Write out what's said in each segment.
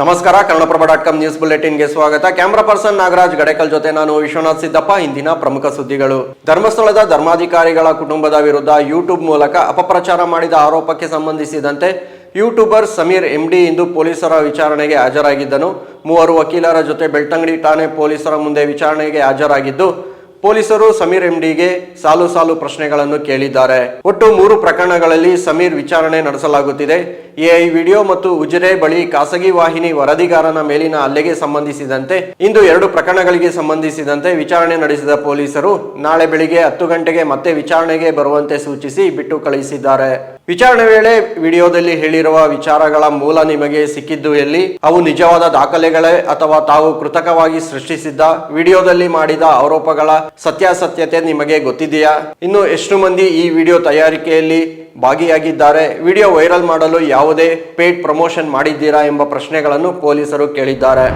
ನಮಸ್ಕಾರ, Kannadaprabha dot com news ಬುಲೆಟಿನ್ಗೆ ಸ್ವಾಗತ. ಕ್ಯಾಮ್ರಾ ಪರ್ಸನ್ ನಾಗರಾಜ್ ಗಡೇಕಲ್ ಜೊತೆ ನಾನು ವಿಶ್ವನಾಥ್ ಸಿದ್ದಪ್ಪ. ಇಂದಿನ ಪ್ರಮುಖ ಸುದ್ದಿಗಳು. ಧರ್ಮಸ್ಥಳದ ಧರ್ಮಾಧಿಕಾರಿಗಳ ಕುಟುಂಬದ ವಿರುದ್ಧ ಯೂಟ್ಯೂಬ್ ಮೂಲಕ ಅಪಪ್ರಚಾರ ಮಾಡಿದ ಆರೋಪಕ್ಕೆ ಸಂಬಂಧಿಸಿದಂತೆ ಯೂಟ್ಯೂಬರ್ ಸಮೀರ್ ಎಂಡಿ ಇಂದು ಪೊಲೀಸರ ವಿಚಾರಣೆಗೆ ಹಾಜರಾಗಿದ್ದನು. ಮೂವರು ವಕೀಲರ ಜೊತೆ ಬೆಳ್ತಂಗಡಿ ಠಾಣೆ ಪೊಲೀಸರ ಮುಂದೆ ವಿಚಾರಣೆಗೆ ಹಾಜರಾಗಿದ್ದು ಪೊಲೀಸರು ಸಮೀರ್ ಎಂಡಿಗೆ ಸಾಲು ಸಾಲು ಪ್ರಶ್ನೆಗಳನ್ನು ಕೇಳಿದ್ದಾರೆ. ಒಟ್ಟು ಮೂರು ಪ್ರಕರಣಗಳಲ್ಲಿ ಸಮೀರ್ ವಿಚಾರಣೆ ನಡೆಸಲಾಗುತ್ತಿದೆ. ಎಐ ವಿಡಿಯೋ ಮತ್ತು ಉಜಿರೆ ಬಳಿ ಖಾಸಗಿ ವಾಹಿನಿ ವರದಿಗಾರನ ಮೇಲಿನ ಹಲ್ಲೆಗೆ ಸಂಬಂಧಿಸಿದಂತೆ, ಇಂದು ಎರಡು ಪ್ರಕರಣಗಳಿಗೆ ಸಂಬಂಧಿಸಿದಂತೆ ವಿಚಾರಣೆ ನಡೆಸಿದ ಪೊಲೀಸರು ನಾಳೆ ಬೆಳಿಗ್ಗೆ ಹತ್ತು ಗಂಟೆಗೆ ಮತ್ತೆ ವಿಚಾರಣೆಗೆ ಬರುವಂತೆ ಸೂಚಿಸಿ ಬಿಟ್ಟು ಕಳುಹಿಸಿದ್ದಾರೆ. ವಿಚಾರಣೆ ವೇಳೆ ವಿಡಿಯೋದಲ್ಲಿ ಹೇಳಿರುವ ವಿಚಾರಗಳ ಮೂಲ ನಿಮಗೆ ಸಿಕ್ಕಿದ್ದು ಎಲ್ಲಿ? ಅವು ನಿಜವಾದ ದಾಖಲೆಗಳೇ ಅಥವಾ ತಾವು ಕೃತಕವಾಗಿ ಸೃಷ್ಟಿಸಿದ್ದ ವಿಡಿಯೋದಲ್ಲಿ ಮಾಡಿದ ಆರೋಪಗಳ ಸತ್ಯಾಸತ್ಯತೆ ನಿಮಗೆ ಗೊತ್ತಿದೆಯಾ? ಇನ್ನು ಎಷ್ಟು ಮಂದಿ ಈ ವಿಡಿಯೋ ತಯಾರಿಕೆಯಲ್ಲಿ ಭಾಗಿಯಾಗಿದ್ದಾರೆ? ವಿಡಿಯೋ ವೈರಲ್ ಮಾಡಲು ಯಾವುದೇ ಪೇಡ್ ಪ್ರಮೋಷನ್ ಮಾಡಿದ್ದೀರಾ ಎಂಬ ಪ್ರಶ್ನೆಗಳನ್ನು ಪೊಲೀಸರು ಕೇಳಿದ್ದಾರೆ.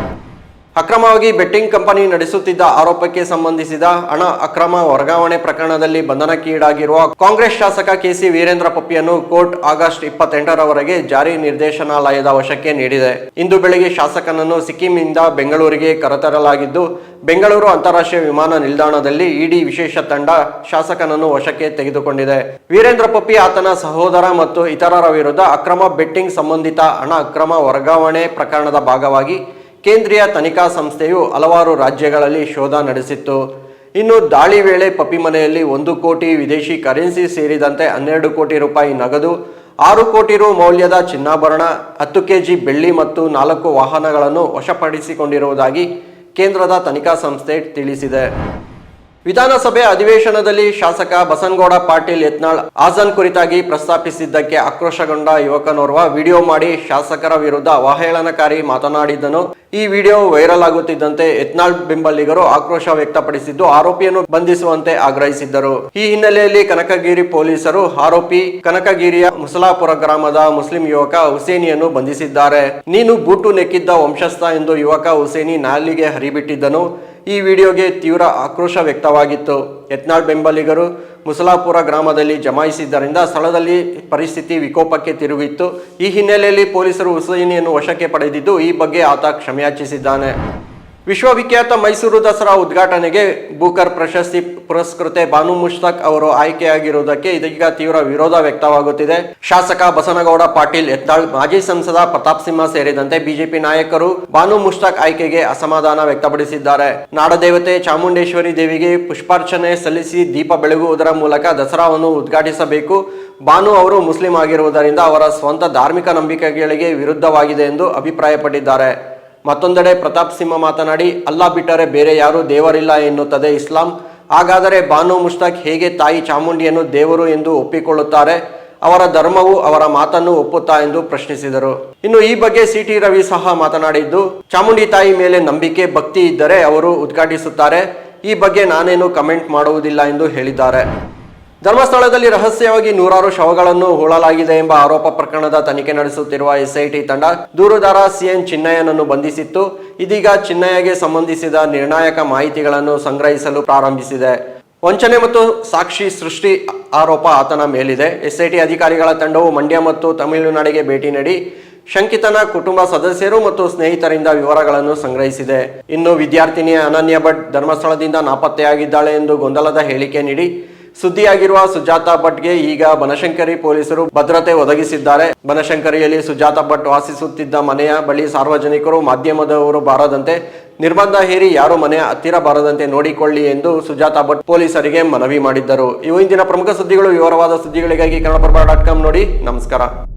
ಅಕ್ರಮವಾಗಿ ಬೆಟ್ಟಿಂಗ್ ಕಂಪನಿ ನಡೆಸುತ್ತಿದ್ದ ಆರೋಪಕ್ಕೆ ಸಂಬಂಧಿಸಿದ ಹಣ ಅಕ್ರಮ ವರ್ಗಾವಣೆ ಪ್ರಕರಣದಲ್ಲಿ ಬಂಧನಕ್ಕೀಡಾಗಿರುವ ಕಾಂಗ್ರೆಸ್ ಶಾಸಕ ಕೆಸಿ ವೀರೇಂದ್ರ ಪಪ್ಪಿಯನ್ನು ಕೋರ್ಟ್ ಆಗಸ್ಟ್ ಇಪ್ಪತ್ತೆಂಟರವರೆಗೆ ಜಾರಿ ನಿರ್ದೇಶನಾಲಯದ ವಶಕ್ಕೆ ನೀಡಿದೆ. ಇಂದು ಬೆಳಗ್ಗೆ ಶಾಸಕನನ್ನು ಸಿಕ್ಕಿಂನಿಂದ ಬೆಂಗಳೂರಿಗೆ ಕರೆತರಲಾಗಿದ್ದು, ಬೆಂಗಳೂರು ಅಂತಾರಾಷ್ಟ್ರೀಯ ವಿಮಾನ ನಿಲ್ದಾಣದಲ್ಲಿ ಇಡಿ ವಿಶೇಷ ತಂಡ ಶಾಸಕನನ್ನು ವಶಕ್ಕೆ ತೆಗೆದುಕೊಂಡಿದೆ. ವೀರೇಂದ್ರ ಪಪ್ಪಿ ಆತನ ಸಹೋದರ ಮತ್ತು ಇತರರ ವಿರುದ್ಧ ಅಕ್ರಮ ಬೆಟ್ಟಿಂಗ್ ಸಂಬಂಧಿತ ಹಣ ಅಕ್ರಮ ವರ್ಗಾವಣೆ ಪ್ರಕರಣದ ಭಾಗವಾಗಿ ಕೇಂದ್ರೀಯ ತನಿಖಾ ಸಂಸ್ಥೆಯು ಹಲವಾರು ರಾಜ್ಯಗಳಲ್ಲಿ ಶೋಧ ನಡೆಸಿತ್ತು. ಇನ್ನು ದಾಳಿ ವೇಳೆ ಪಪಿ ಮನೆಯಲ್ಲಿ ಒಂದು ಕೋಟಿ ವಿದೇಶಿ ಕರೆನ್ಸಿ ಸೇರಿದಂತೆ ಹನ್ನೆರಡು ಕೋಟಿ ರೂಪಾಯಿ ನಗದು, ಆರು ಕೋಟಿ ರು ಮೌಲ್ಯದ ಚಿನ್ನಾಭರಣ, ಹತ್ತು ಕೆಜಿ ಬೆಳ್ಳಿ ಮತ್ತು ನಾಲ್ಕು ವಾಹನಗಳನ್ನು ವಶಪಡಿಸಿಕೊಂಡಿರುವುದಾಗಿ ಕೇಂದ್ರದ ತನಿಖಾ ಸಂಸ್ಥೆ ತಿಳಿಸಿದೆ. ವಿಧಾನಸಭೆ ಅಧಿವೇಶನದಲ್ಲಿ ಶಾಸಕ ಬಸನಗೌಡ ಪಾಟೀಲ್ ಯತ್ನಾಳ್ ಆಜನ್ ಕುರಿತಾಗಿ ಪ್ರಸ್ತಾಪಿಸಿದ್ದಕ್ಕೆ ಆಕ್ರೋಶಗೊಂಡ ಯುವಕನೋರ್ವ ವಿಡಿಯೋ ಮಾಡಿ ಶಾಸಕರ ವಿರುದ್ಧ ಅವಹೇಳನಕಾರಿ ಮಾತನಾಡಿದ್ದನು. ಈ ವಿಡಿಯೋ ವೈರಲ್ ಆಗುತ್ತಿದ್ದಂತೆ ಯತ್ನಾಳ್ ಬೆಂಬಲಿಗರು ಆಕ್ರೋಶ ವ್ಯಕ್ತಪಡಿಸಿದ್ದು, ಆರೋಪಿಯನ್ನು ಬಂಧಿಸುವಂತೆ ಆಗ್ರಹಿಸಿದ್ದರು. ಈ ಹಿನ್ನೆಲೆಯಲ್ಲಿ ಕನಕಗಿರಿ ಪೊಲೀಸರು ಆರೋಪಿ ಕನಕಗಿರಿಯ ಮುಸಲಾಪುರ ಗ್ರಾಮದ ಮುಸ್ಲಿಂ ಯುವಕ ಹುಸೇನಿಯನ್ನು ಬಂಧಿಸಿದ್ದಾರೆ. ನೀನು ಬೂಟು ನೆಕ್ಕಿದ್ದ ವಂಶಸ್ಥ ಎಂದು ಯುವಕ ಹುಸೇನಿ ನಾಲಿಗೆ ಹರಿಬಿಟ್ಟಿದ್ದನು. ಈ ವಿಡಿಯೋಗೆ ತೀವ್ರ ಆಕ್ರೋಶ ವ್ಯಕ್ತವಾಗಿತ್ತು. ಯತ್ನಾಳ್ ಬೆಂಬಲಿಗರು ಮುಸಲಾಪುರ ಗ್ರಾಮದಲ್ಲಿ ಜಮಾಯಿಸಿದ್ದರಿಂದ ಸ್ಥಳದಲ್ಲಿ ಪರಿಸ್ಥಿತಿ ವಿಕೋಪಕ್ಕೆ ತಿರುಗಿತ್ತು. ಈ ಹಿನ್ನೆಲೆಯಲ್ಲಿ ಪೊಲೀಸರು ಹುಸೇನಿಯನ್ನು ವಶಕ್ಕೆ ಪಡೆದಿದ್ದು, ಈ ಬಗ್ಗೆ ಆತ ಕ್ಷಮೆಯಾಚಿಸಿದ್ದಾನೆ. ವಿಶ್ವವಿಖ್ಯಾತ ಮೈಸೂರು ದಸರಾ ಉದ್ಘಾಟನೆಗೆ ಬೂಕರ್ ಪ್ರಶಸ್ತಿ ಪುರಸ್ಕೃತೆ ಬಾನು ಮುಷ್ತಾಕ್ ಅವರು ಆಯ್ಕೆಯಾಗಿರುವುದಕ್ಕೆ ಇದೀಗ ತೀವ್ರ ವಿರೋಧ ವ್ಯಕ್ತವಾಗುತ್ತಿದೆ. ಶಾಸಕ ಬಸನಗೌಡ ಪಾಟೀಲ್ ಎತ್ತಾಳ್ ಮಾಜಿ ಸಂಸದ ಪ್ರತಾಪ್ ಸಿಂಹ ಸೇರಿದಂತೆ ಬಿಜೆಪಿ ನಾಯಕರು ಬಾನು ಮುಷ್ತಾಕ್ ಆಯ್ಕೆಗೆ ಅಸಮಾಧಾನ ವ್ಯಕ್ತಪಡಿಸಿದ್ದಾರೆ. ನಾಡದೇವತೆ ಚಾಮುಂಡೇಶ್ವರಿ ದೇವಿಗೆ ಪುಷ್ಪಾರ್ಚನೆ ಸಲ್ಲಿಸಿ ದೀಪ ಬೆಳಗುವುದರ ಮೂಲಕ ದಸರಾವನ್ನು ಉದ್ಘಾಟಿಸಬೇಕು. ಬಾನು ಅವರು ಮುಸ್ಲಿಂ ಆಗಿರುವುದರಿಂದ ಅವರ ಸ್ವಂತ ಧಾರ್ಮಿಕ ನಂಬಿಕೆಗಳಿಗೆ ವಿರುದ್ಧವಾಗಿದೆ ಎಂದು ಅಭಿಪ್ರಾಯಪಟ್ಟಿದ್ದಾರೆ. ಮತ್ತೊಂದೆಡೆ ಪ್ರತಾಪ್ ಸಿಂಹ ಮಾತನಾಡಿ, ಅಲ್ಲಾ ಬಿಟ್ಟರೆ ಬೇರೆ ಯಾರೂ ದೇವರಿಲ್ಲ ಎನ್ನುತ್ತದೆ ಇಸ್ಲಾಂ. ಹಾಗಾದರೆ ಬಾನು ಮುಷ್ತಾಕ್ ಹೇಗೆ ತಾಯಿ ಚಾಮುಂಡಿಯನ್ನು ದೇವರು ಎಂದು ಒಪ್ಪಿಕೊಳ್ಳುತ್ತಾರೆ? ಅವರ ಧರ್ಮವು ಅವರ ಮಾತನ್ನು ಒಪ್ಪುತ್ತಾ ಎಂದು ಪ್ರಶ್ನಿಸಿದರು. ಇನ್ನು ಈ ಬಗ್ಗೆ ಸಿಟಿ ರವಿ ಸಹ ಮಾತನಾಡಿದ್ದು, ಚಾಮುಂಡಿ ತಾಯಿ ಮೇಲೆ ನಂಬಿಕೆ, ಭಕ್ತಿ ಇದ್ದರೆ ಅವರು ಉದ್ಘಾಟಿಸುತ್ತಾರೆ. ಈ ಬಗ್ಗೆ ನಾನೇನು ಕಮೆಂಟ್ ಮಾಡುವುದಿಲ್ಲ ಎಂದು ಹೇಳಿದ್ದಾರೆ. ಧರ್ಮಸ್ಥಳದಲ್ಲಿ ರಹಸ್ಯವಾಗಿ ನೂರಾರು ಶವಗಳನ್ನು ಹೂಳಲಾಗಿದೆ ಎಂಬ ಆರೋಪ ಪ್ರಕರಣದ ತನಿಖೆ ನಡೆಸುತ್ತಿರುವ ಎಸ್ಐಟಿ ತಂಡ, ದೂರುದಾರ ಸಿಎನ್ ಚಿನ್ನಯ್ಯನನ್ನು ಬಂಧಿಸಿತ್ತು. ಇದೀಗ ಚಿನ್ನಯ್ಯಗೆ ಸಂಬಂಧಿಸಿದ ನಿರ್ಣಾಯಕ ಮಾಹಿತಿಗಳನ್ನು ಸಂಗ್ರಹಿಸಲು ಪ್ರಾರಂಭಿಸಿದೆ. ವಂಚನೆ ಮತ್ತು ಸಾಕ್ಷಿ ಸೃಷ್ಟಿ ಆರೋಪ ಆತನ ಮೇಲಿದೆ. ಎಸ್ಐಟಿ ಅಧಿಕಾರಿಗಳ ತಂಡವು ಮಂಡ್ಯ ಮತ್ತು ತಮಿಳುನಾಡಿಗೆ ಭೇಟಿ ನೀಡಿ ಶಂಕಿತನ ಕುಟುಂಬ ಸದಸ್ಯರು ಮತ್ತು ಸ್ನೇಹಿತರಿಂದ ವಿವರಗಳನ್ನು ಸಂಗ್ರಹಿಸಿದೆ. ಇನ್ನು ವಿದ್ಯಾರ್ಥಿನಿಯ ಅನನ್ಯ ಭಟ್ ಧರ್ಮಸ್ಥಳದಿಂದ ನಾಪತ್ತೆಯಾಗಿದ್ದಾಳೆ ಎಂದು ಗೊಂದಲದ ಹೇಳಿಕೆ ನೀಡಿ ಸುದ್ದಿಯಾಗಿರುವ ಸುಜಾತ ಭಟ್ಗೆ ಈಗ ಬನಶಂಕರಿ ಪೊಲೀಸರು ಭದ್ರತೆ ಒದಗಿಸಿದ್ದಾರೆ. ಬನಶಂಕರಿಯಲ್ಲಿ ಸುಜಾತಾ ಭಟ್ ವಾಸಿಸುತ್ತಿದ್ದ ಮನೆಯ ಬಳಿ ಸಾರ್ವಜನಿಕರು ಮಾಧ್ಯಮದವರು ಬಾರದಂತೆ, ನಿರ್ಬಂಧ ಹೇರಿ ಯಾರು ಮನೆ ಹತ್ತಿರ ಬಾರದಂತೆ ನೋಡಿಕೊಳ್ಳಿ ಎಂದು ಸುಜಾತಾ ಭಟ್ ಪೊಲೀಸರಿಗೆ ಮನವಿ ಮಾಡಿದ್ದರು. ಇವು ಇಂದಿನ ಪ್ರಮುಖ ಸುದ್ದಿಗಳು. ವಿವರವಾದ ಸುದ್ದಿಗಳಿಗಾಗಿ ಕನ್ನಡಪ್ರಭ ಡಾಟ್ ಕಾಮ್ ನೋಡಿ. ನಮಸ್ಕಾರ.